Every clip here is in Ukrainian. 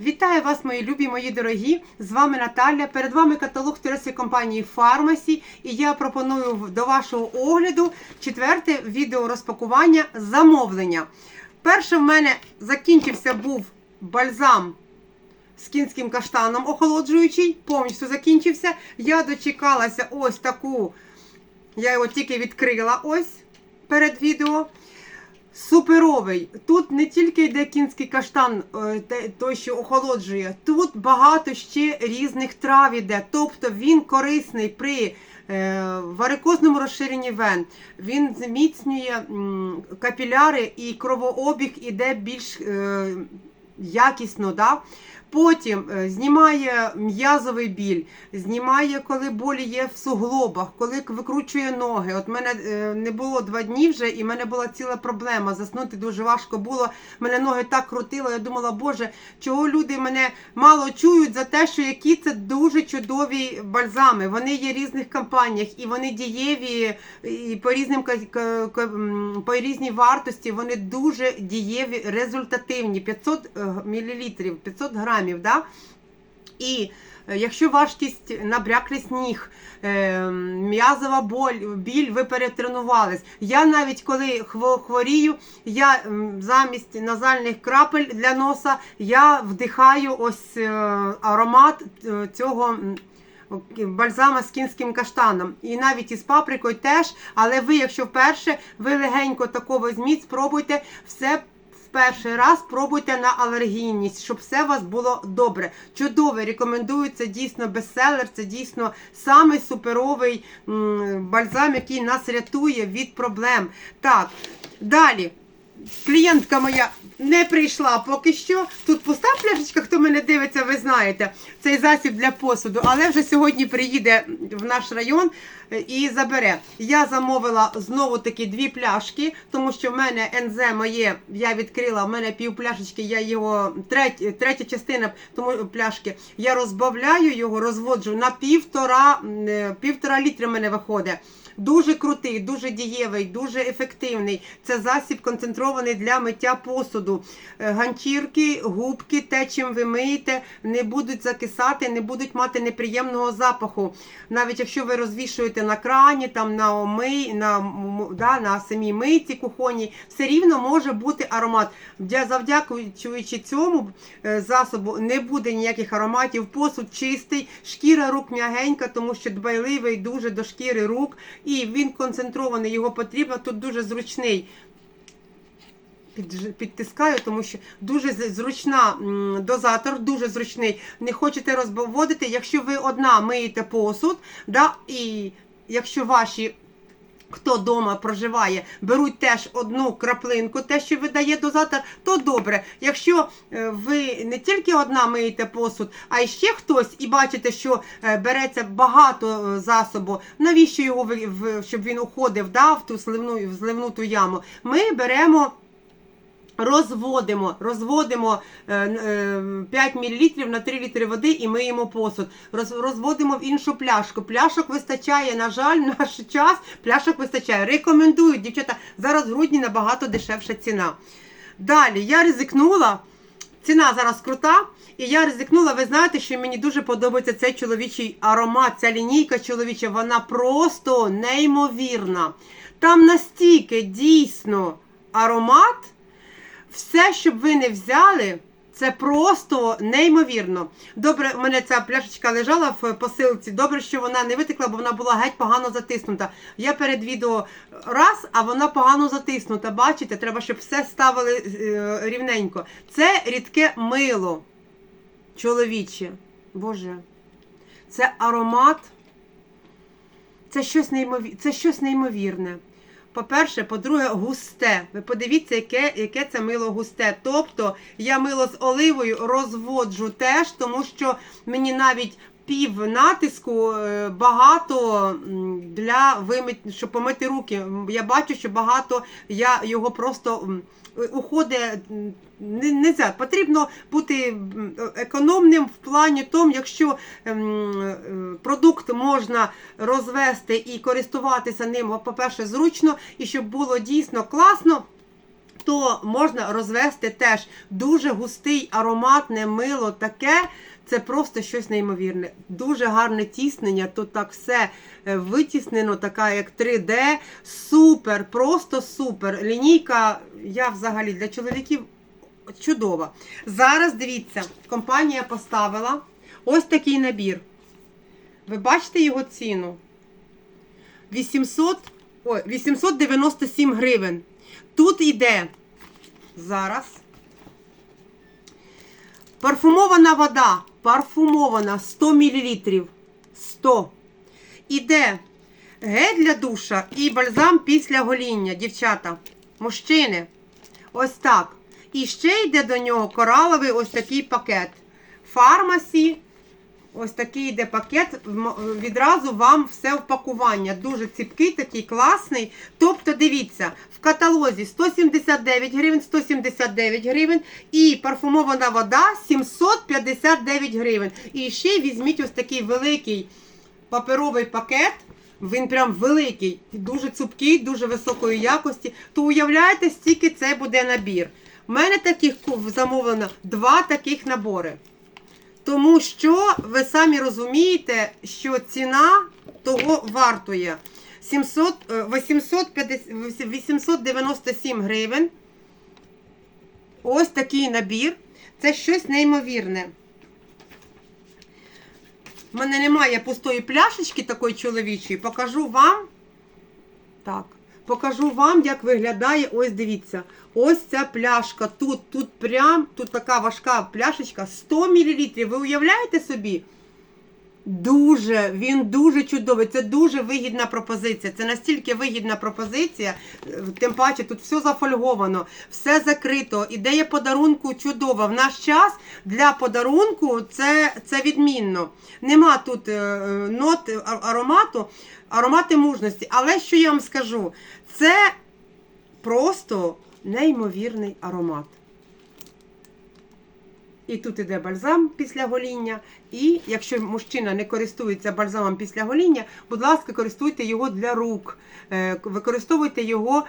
Вітаю вас, мої любі, мої дорогі! З вами Наталя. Перед вами каталог турецької компанії Фармасі. І я пропоную до вашого огляду четверте відео розпакування замовлення. Перше в мене закінчився був бальзам з кінським каштаном охолоджуючий, повністю закінчився. Я дочекалася ось таку. Я його тільки відкрила ось перед відео. Суперовий. Тут не тільки йде кінський каштан, е, той, що охолоджує, тут багато ще різних трав іде. Тобто він корисний при е, варикозному розширенні вен. Він зміцнює капіляри і кровообіг іде більш е, якісно. Да? Потім е, знімає м'язовий біль, знімає, коли болі є в суглобах, коли викручує ноги. От мене е, не було два дні вже, і в мене була ціла проблема. Заснути дуже важко було. Мене ноги так крутило. Я думала, боже, чого люди мене мало чують за те, що які це дуже чудові бальзами. Вони є в різних компаніях, і вони дієві і по різним по різній вартості. Вони дуже дієві, результативні. 500 мл, 500 грамів. Да? І е, якщо важкість набряклість ніг, е, м'язова боль, біль, ви перетренувались. Я навіть коли хворію, я замість назальних крапель для носа я вдихаю ось е, аромат цього. Бальзама з кінським каштаном. І навіть із паприкою теж. Але ви, якщо вперше, ви легенько такого візьміть, спробуйте все перший раз пробуйте на алергійність, щоб все у вас було добре. Чудовий, рекомендую, це дійсно бестселер, це дійсно самий суперовий бальзам, який нас рятує від проблем. Так, далі. Клієнтка моя не прийшла поки що. Тут пуста пляшечка, хто мене дивиться, ви знаєте. Цей засіб для посуду, але вже сьогодні приїде в наш район е, і забере. Я замовила знову таки дві пляшки, тому що в мене НЗ моє, я відкрила, в мене пів пляшечки, я його третя, третя частина тому пляшки. Я розбавляю його, розводжу на півтора, е, півтора літри в мене виходить. Дуже крутий, дуже дієвий, дуже ефективний. Це засіб концентрований для миття посуду. Е, Ганчірки, губки, те, чим ви миєте, не будуть закисати, не будуть мати неприємного запаху. Навіть якщо ви розвішуєте на крані, там на омий, на, да, на самій мийці кухонній, все рівно може бути аромат. Завдякуючи цьому е, засобу, не буде ніяких ароматів. Посуд чистий, шкіра рук м'ягенька, тому що дбайливий дуже до шкіри рук, і він концентрований, його потрібно тут дуже зручний. Підтискаю, тому що дуже зручна дозатор, дуже зручний. Не хочете розбаводити, якщо ви одна миєте посуд, да, і якщо ваші. Хто вдома проживає, беруть теж одну краплинку, те, що видає дозатор, то добре. Якщо е, ви не тільки одна миєте посуд, а й ще хтось, і бачите, що е, береться багато е, засобу, навіщо його щоб він уходив да, в ту сливну, в зливну ту яму? Ми беремо. Розводимо, розводимо е, е, 5 мл на 3 літри води і миємо посуд. Розводимо в іншу пляшку. Пляшок вистачає, на жаль, наш час пляшок вистачає. Рекомендую, дівчата, зараз в грудні набагато дешевша ціна. Далі я ризикнула. Ціна зараз крута, і я ризикнула. Ви знаєте, що мені дуже подобається цей чоловічий аромат, ця лінійка чоловіча, вона просто неймовірна. Там настільки дійсно аромат. Все, щоб ви не взяли, це просто неймовірно. Добре, у мене ця пляшечка лежала в посилці. Добре, що вона не витекла, бо вона була геть погано затиснута. Я перед відео раз, а вона погано затиснута. Бачите, треба, щоб все ставили е, рівненько. Це рідке мило чоловіче. Боже, це аромат. Це щось неймовірне. Це щось неймовірне. По-перше, по-друге, густе. Ви подивіться, яке, яке це мило густе. Тобто я мило з оливою розводжу теж, тому що мені навіть пів натиску е, багато для вимит, щоб помити руки. Я бачу, що багато я його просто уходить. м, Не, нельзя. Потрібно бути економним в плані тому, якщо ем, е, продукт можна розвести і користуватися ним, по-перше, зручно, і щоб було дійсно класно. то можна розвести теж дуже густий ароматне мило таке. Це просто щось неймовірне. Дуже гарне тіснення. Тут так все е, витіснено, така як 3D. Супер, просто супер. Лінійка, я взагалі для чоловіків чудова. Зараз дивіться, компанія поставила ось такий набір. Ви бачите його ціну? 800, ой, 897 гривень. Тут йде зараз. Парфумована вода. Парфумована 100 мл. 100. Іде гель для душа і бальзам після гоління, дівчата. Мужчини. Ось так. І ще йде до нього кораловий ось такий пакет. Фармасі. Ось такий йде пакет. Відразу вам все в пакування. Дуже ціпкий, такий класний. Тобто, дивіться, в каталозі 179 гривень, 179 гривень і парфумована вода 759 гривень. І ще візьміть ось такий великий паперовий пакет. Він прям великий, дуже цупкий, дуже високої якості. То уявляєте, стільки це буде набір. У мене таких замовлено два таких набори. Тому що ви самі розумієте, що ціна того вартує 700, е, 850, 897 гривень. Ось такий набір. Це щось неймовірне. У мене немає пустої пляшечки такої чоловічої. Покажу вам. Так. Покажу вам, як виглядає. Ось дивіться. Ось ця пляшка. Тут, тут прям, тут така важка пляшечка. 100 мл. Ви уявляєте собі? Дуже, він дуже чудовий. Це дуже вигідна пропозиція. Це настільки вигідна пропозиція. е, Тим паче, тут все зафольговано, все закрито. Ідея подарунку чудова. В наш час для подарунку це, це відмінно. Нема тут е, е, нот аромату, аромати мужності. Але що я вам скажу? Це просто неймовірний аромат. І тут іде бальзам після гоління. І якщо мужчина не користується бальзамом після гоління, будь ласка, користуйте його для рук. Е, Використовуйте його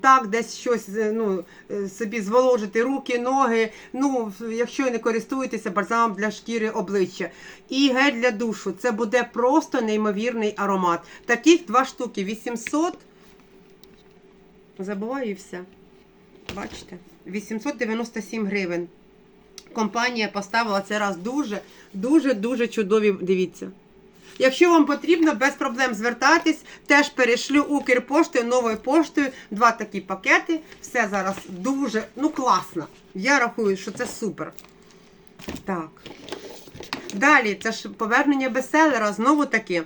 так, десь щось е, ну, е, собі зволожити руки, ноги. Ну, якщо не користуєтеся бальзамом для шкіри обличчя. І гель для душу. Це буде просто неймовірний аромат. Таких два штуки 800. Забуваю і все. Бачите? 897 гривень компанія поставила це раз дуже, дуже, дуже чудові. Дивіться. Якщо вам потрібно, без проблем звертайтесь, теж перешлю Укрпоштою, новою поштою, два такі пакети. Все зараз дуже, ну класно. Я рахую, що це супер. Так. Далі, це ж повернення бестселера, знову таки.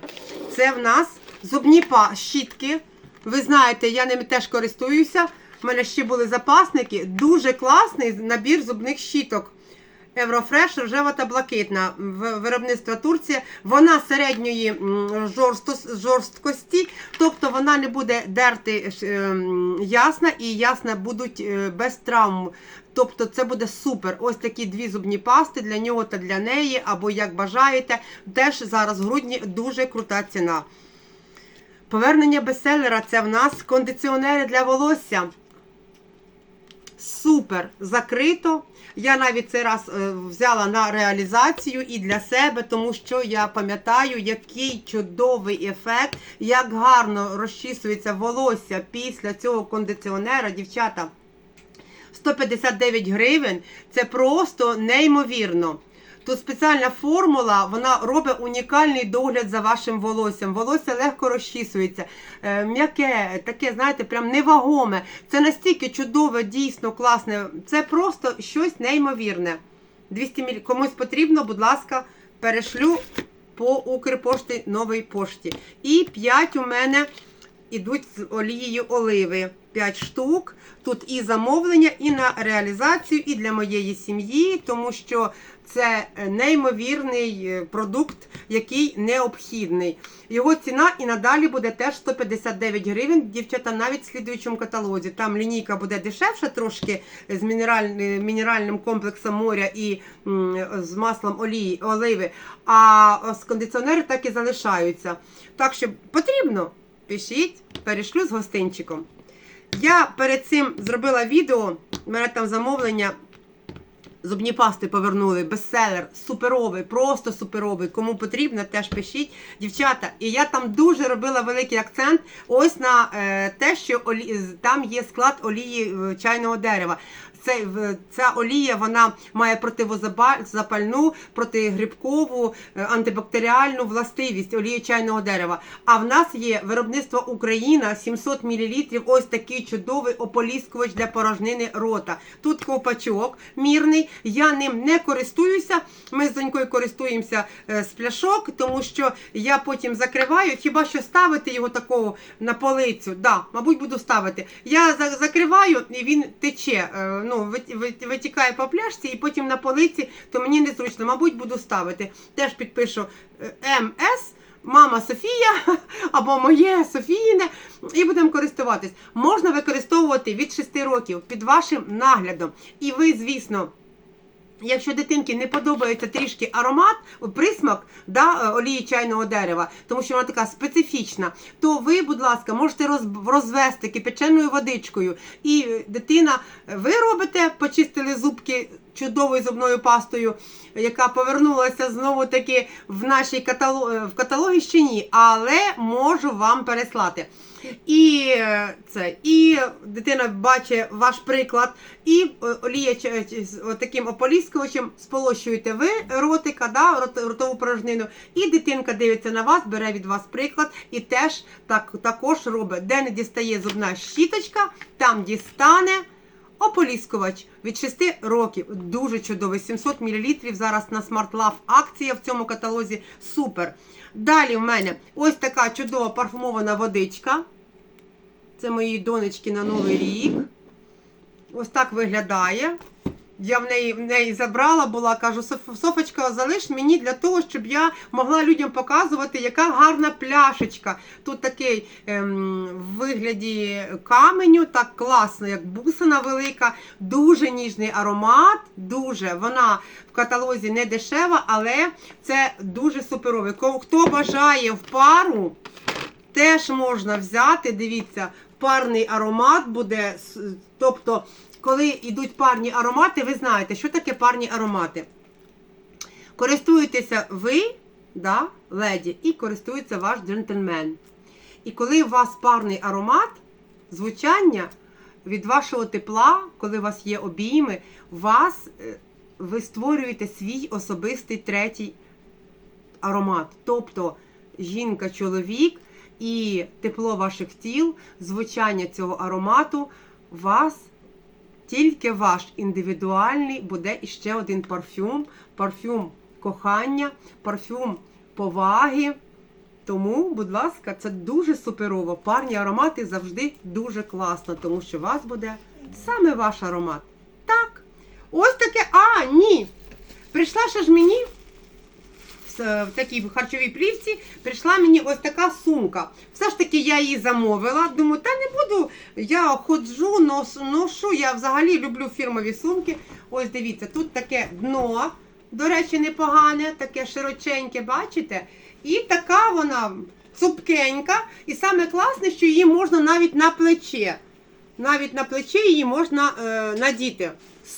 Це в нас зубні щітки. Ви знаєте, я ними теж користуюся. У мене ще були запасники. Дуже класний набір зубних щіток. Еврофреш, рожева та блакитна виробництва Турція. Вона середньої жорсткості, тобто вона не буде дерти ем, ясна і ясна будуть е, без травм. Тобто це буде супер. Ось такі дві зубні пасти для нього та для неї, або як бажаєте. Теж зараз в грудні дуже крута ціна. Повернення бестселера це в нас кондиціонери для волосся. Супер закрито. Я навіть цей раз е, взяла на реалізацію і для себе, тому що я пам'ятаю, який чудовий ефект, як гарно розчісується волосся після цього кондиціонера, дівчата. 159 гривень це просто неймовірно. Тут спеціальна формула, вона робить унікальний догляд за вашим волоссям. Волосся легко розчісується, е, м'яке, таке, знаєте, прям невагоме. Це настільки чудове, дійсно класне. Це просто щось неймовірне. 200 мл. Комусь потрібно, будь ласка, перешлю по Укрпошті новій пошті. І 5 у мене ідуть з олією оливи. 5 штук. Тут і замовлення, і на реалізацію, і для моєї сім'ї, тому що це е, неймовірний е, продукт, який необхідний. Його ціна і надалі буде теж 159 гривень. Дівчата, навіть в слідуючому каталозі. Там лінійка буде дешевша трошки з мінеральним, комплексом моря і з маслом олії, оливи. А з кондиціонери так і залишаються. Так що потрібно, пишіть, перешлю з гостинчиком. Я перед цим зробила відео, у мене там замовлення. Зубні пасти повернули, бестселер, суперовий, просто суперовий. Кому потрібно, теж пишіть. Дівчата, і я там дуже робила великий акцент ось на е, те, що олі... там є склад олії е, чайного дерева. Це, в- ця олія вона має противозапальну, протигрибкову, е, антибактеріальну властивість олії чайного дерева. А в нас є виробництво Україна 700 мл. Ось такий чудовий ополіскувач для порожнини рота. Тут ковпачок мірний. Я ним не користуюся. Ми з донькою користуємося е, з пляшок, тому що я потім закриваю. Хіба що ставити його такого на полицю? Да, мабуть, буду ставити. Я закриваю і він тече. Ну, вит- вит- витікає по пляшці, і потім на полиці, то мені незручно. Мабуть, буду ставити. Теж підпишу е, МС. Мама Софія або моє Софіїне, і будемо користуватись. Можна використовувати від 6 років під вашим наглядом. І ви, звісно, Якщо дитинки не подобається трішки аромат, присмак да, е, олії чайного дерева, тому що вона така специфічна, то ви, будь ласка, можете роз- розвести кипяченою водичкою. І дитина, ви робите, почистили зубки чудовою зубною пастою, яка повернулася знову таки в нашій катало... е, в каталогі ще ні, але можу вам переслати. І е, це, і дитина бачить ваш приклад, і е, олія з таким ополіскувачем сполощуєте ви ротика, да, рот- ротову порожнину, і дитинка дивиться на вас, бере від вас приклад і теж так, також робить, де не дістає зубна щіточка, там дістане. Ополіскувач від 6 років. Дуже чудовий. 700 мл. Зараз на Smart Love акція в цьому каталозі. Супер. Далі в мене ось така чудова парфумована водичка. Це мої донечки на Новий рік. Ось так виглядає. Я в неї, в неї забрала була, кажу, «Соф- Софочка, залиш мені для того, щоб я могла людям показувати, яка гарна пляшечка. Тут такий ем, в вигляді каменю, так класно, як бусина велика, дуже ніжний аромат, дуже. Вона в каталозі не дешева, але це дуже суперовий. Хто бажає в пару, теж можна взяти. Дивіться, парний аромат буде. Тобто, коли йдуть парні аромати, ви знаєте, що таке парні аромати. Користуєтеся ви, да, леді, і користується ваш джентльмен. І коли у вас парний аромат, звучання від вашого тепла, коли у вас є обійми, вас, е, ви створюєте свій особистий третій аромат. Тобто жінка, чоловік і тепло ваших тіл, звучання цього аромату вас. Тільки ваш індивідуальний буде іще один парфюм, парфюм кохання, парфюм поваги. Тому, будь ласка, це дуже суперово. Парні аромати завжди дуже класно, тому що у вас буде саме ваш аромат. Так. Ось таке. А, ні. Прийшла ще ж мені в такій харчовій плівці, прийшла мені ось така сумка. Все ж таки я її замовила. Думаю, та не буду. Я ходжу, ношу. Я взагалі люблю фірмові сумки. Ось дивіться, тут таке дно, до речі, непогане, таке широченьке, бачите? І така вона цупкенька. І саме класне, що її можна навіть на плече. Навіть на плече її можна е, надіти.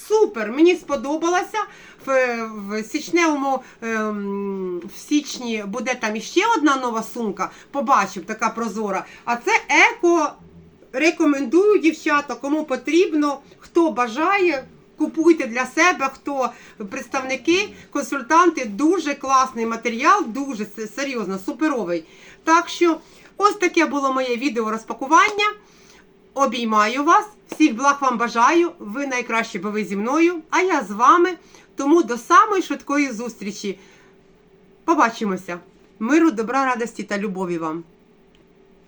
Супер! Мені сподобалося. В, в січневому ем, в січні буде там іще одна нова сумка. Побачив, така прозора. А це еко. Рекомендую, дівчата, кому потрібно, хто бажає. Купуйте для себе, хто представники, консультанти, дуже класний матеріал, дуже серйозно, суперовий. Так що, ось таке було моє відео розпакування. Обіймаю вас, всіх благ вам бажаю. Ви найкращі, бо ви зі мною, а я з вами. Тому до самої швидкої зустрічі. Побачимося. Миру, добра, радості та любові вам.